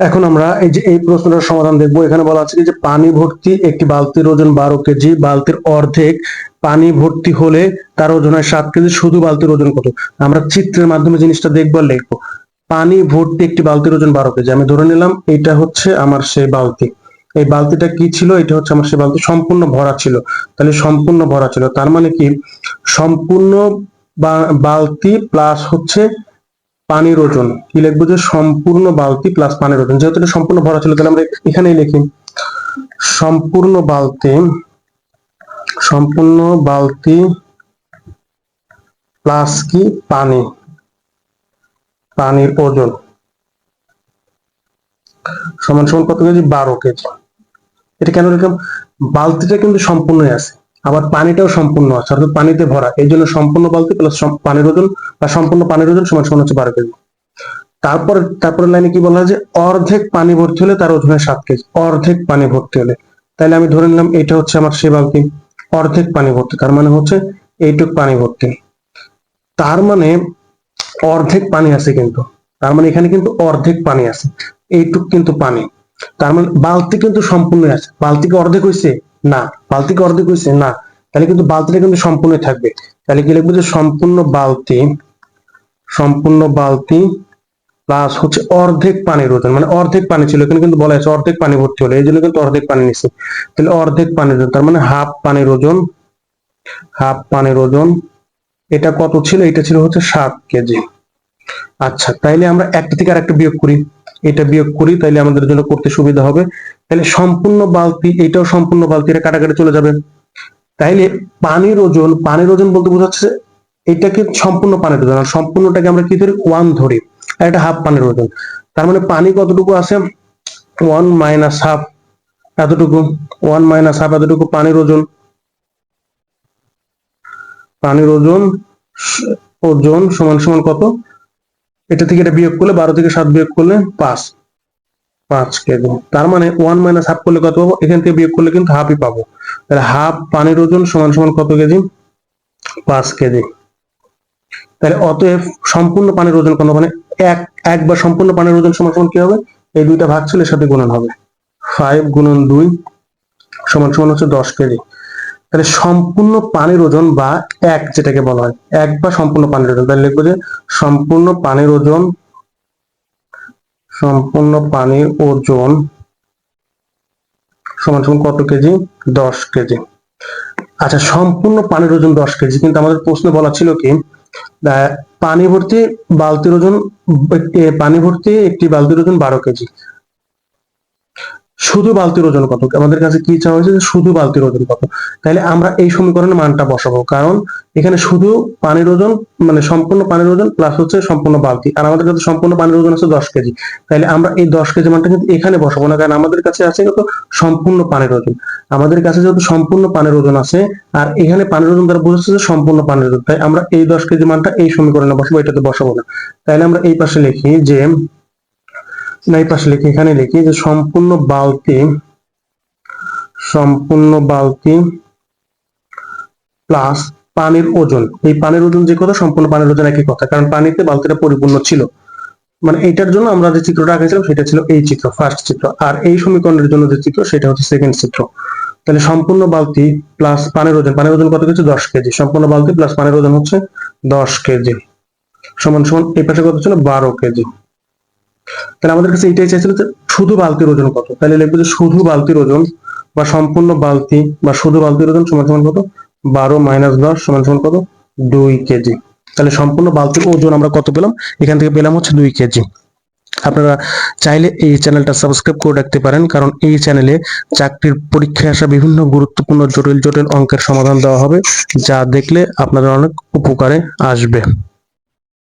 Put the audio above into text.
এখন আমরা এই যে, এই প্রশ্নটার সমাধান দেখব। এখানে বলা আছে যে, পানি ভর্তি একটি বালতির ওজন বারো কেজি, বালতির অর্ধেক পানি ভর্তি হলে তার ওজন হয় সাত কেজি, শুধু বালতির ওজন কত? আমরা চিত্রের মাধ্যমে জিনিসটা দেখব আর লিখব। পানি ভর্তি একটি বালতির ওজন বারো কেজি। আমি ধরে নিলাম, এটা হচ্ছে আমার সেই বালতি। এই বালতিটা কি ছিল? এটা হচ্ছে আমার সেই বালতি। সম্পূর্ণ ভরা ছিল। তাহলে সম্পূর্ণ ভরা ছিল। তার মানে কি? সম্পূর্ণ বালতি প্লাস হচ্ছে পানির ওজন। কি লিখব যে সম্পূর্ণ বালতি প্লাস পানির ওজন। যেহেতু এটা সম্পূর্ণ ভরা ছিল, তাহলে আমরা এখানেই লিখি। সম্পূর্ণ বালতি সম্পূর্ণ বালতি প্লাস কি? পানি। পানির ওজন। সমান সমান কত কেজি? বারো কেজি। এটা কেন লিখলাম? বালতিটা কিন্তু সম্পূর্ণই আছে। আবার পানিটাও সম্পূর্ণ আছে অর্থাৎ পানিতে ভরা, এই জন্য সম্পূর্ণ বালতি প্লাস পানির ওজন বা সম্পূর্ণ পানির ওজন সমান সমান হচ্ছে বারো কেজি। তারপর তারপরে লাইনে কি বলা যে, অর্ধেক পানি ভর্তি হলে তার ওজন হয় সাত কেজি, অর্ধেক পানি ভর্তি হলে। তাহলে আমি ধরে নিলাম এটা হচ্ছে আমার সে বালতি, অর্ধেক পানি ভর্তি, তার মানে হচ্ছে এইটুক পানি ভর্তি। তার মানে অর্ধেক পানি আছে কিন্তু, তার মানে এখানে কিন্তু অর্ধেক পানি আছে, এইটুক কিন্তু পানি। তার মানে বালতি কিন্তু সম্পূর্ণ আছে, বালতিকে অর্ধেক হয়েছে না, বালতিকে অর্ধেক হয়েছে না তাহলে কিন্তু বালতিটা কিন্তু সম্পূর্ণ থাকবে। তাহলে কি লিখব যে সম্পূর্ণ বালতি সম্পূর্ণ বালতি প্লাস হচ্ছে অর্ধেক পানির ওজন। মানে অর্ধেক পানি ছিল, এখানে কিন্তু বলা আছে অর্ধেক পানি ভর্তি হলো, এই জন্য কিন্তু অর্ধেক পানি নিচ্ছে তাহলে অর্ধেক পানির ওজন, তার মানে হাফ পানির ওজন হাফ পানির ওজন, এটা কত ছিল? এটা ছিল হচ্ছে সাত কেজি। আচ্ছা তাইলে আমরা একটা থেকে আরেকটা বিয়োগ করি। এটা বিয়োগ করি, তাইলে আমাদের জন্য করতে সুবিধা হবে। তাহলে সম্পূর্ণ বালতি, এটাও সম্পূর্ণ বালতি, এটা কাটাকাটি চলে যাবে। তাইলে পানির ওজন পানির ওজন বলতে বোঝাচ্ছে এটাকে সম্পূর্ণ পানির ওজন, আর সম্পূর্ণটাকে আমরা কি ধরি? ওয়ান ধরি। আর এটা হাফ পানির ওজন। তার মানে পানি কতটুকু আছে? ওয়ান মাইনাস হাফ এতটুকু। ওয়ান মাইনাস হাফ এতটুকু পানির ওজন। পানির ওজন ওজন সমান সমান কত? এটা থেকে এটা বিয়োগ করলে বারো থেকে সাত বিয়োগ করলে পাঁচ। পাঁচ কেজি। তার মানে ওয়ান মাইনাস হাফ করলে কত পাবো? এখান থেকে বিয়োগ করলে কিন্তু হাফই পাবো। তাহলে হাফ পানির ওজন সমান সমান কত কেজি? পাঁচ কেজি। তাহলে অতএব সম্পূর্ণ পানির ওজন কত মানে এক এক বা সম্পূর্ণ পানির ওজন সমান সমান কি হবে? এই দুইটা ভাগ ছিল, এর সাথে গুণন হবে। ফাইভ গুণন দুই সমান সমান হচ্ছে দশ কেজি। তাহলে সম্পূর্ণ পানির ওজন বা এক যেটাকে বলা হয়, এক বা সম্পূর্ণ পানির ওজন। তাহলে লিখব যে সম্পূর্ণ পানির ওজন সম্পূর্ণ পানির ওজন সমান সমান কত কেজি? দশ কেজি। আচ্ছা সম্পূর্ণ পানির ওজন দশ কেজি, কিন্তু আমাদের প্রশ্নে বলা ছিল কি পানি ভর্তি বালতির ওজন পানি ভর্তি একটি বালতির ওজন বারো কেজি। শুধু বালতির ওজন কত? আমাদের কাছে কি চাওয়া হয়েছে শুধু বালতির ওজন কত? তাহলে আমরা এই সমীকরণে মানটা বসাবো। কারণ এখানে শুধু পানির ওজন মানে সম্পূর্ণ পানির ওজন প্লাস হচ্ছে সম্পূর্ণ বালতি। আর আমাদের কাছে সম্পূর্ণ পানির ওজন আছে দশ কেজি। তাহলে আমরা এই দশ কেজি মানটা কিন্তু এখানে বসাবো না। কারণ আমাদের কাছে আছে কত সম্পূর্ণ পানির ওজন। আমাদের কাছে যেহেতু সম্পূর্ণ পানির ওজন আছে, আর এখানে পানির ওজন দ্বারা বোঝাচ্ছে যে সম্পূর্ণ পানির ওজন। তাই আমরা এই দশ কেজি মানটা এই সমীকরণে বসাবো, এটাতে বসাবো না। তাহলে আমরা এই পাশে লিখি যে না, এই পাশে লিখি, এখানে লিখি যে সম্পূর্ণ বালতি সম্পূর্ণ বালতি প্লাস পানির ওজন। এই পানির ওজন যে কথা সম্পূর্ণ পানির ওজন একই কথা, কারণ পানিতে বালতিটা পরিপূর্ণ ছিল। মানে এইটার জন্য আমরা যে চিত্রটা আঁকেছিলাম, সেটা ছিল এই চিত্র ফার্স্ট চিত্র। আর এই সমীকরণের জন্য যে চিত্র, সেটা হচ্ছে সেকেন্ড চিত্র। তাহলে সম্পূর্ণ বালতি প্লাস পানির ওজন পানির ওজন কত কিছু দশ কেজি। সম্পূর্ণ বালতি প্লাস পানির ওজন হচ্ছে দশ কেজি। সমান সমান এই পাশে কত ছিল? বারো কেজি। তাহলে আমাদের কাছে এটাই চাইছিল যে শুধু বালতির ওজন কত? তাহলে লিখব যে শুধু বালতির ওজন বা সম্পূর্ণ বালতি বা শুধু বালতির ওজন সমান সমান কত? বারো মাইনাস দশ সমান সমান কত? দুই কেজি। তাহলে সম্পূর্ণ বালতির ওজন আমরা কত পেলাম? এখান থেকে পেলাম হচ্ছে দুই কেজি। আপনারা চাইলে এই চ্যানেলটা সাবস্ক্রাইব করে রাখতে পারেন, কারণ এই চ্যানেলে চাকরির পরীক্ষায় আসা বিভিন্ন গুরুত্বপূর্ণ জটিল জটিল অঙ্কের সমাধান দেওয়া হবে, যা দেখলে আপনাদের অনেক উপকারে আসবে।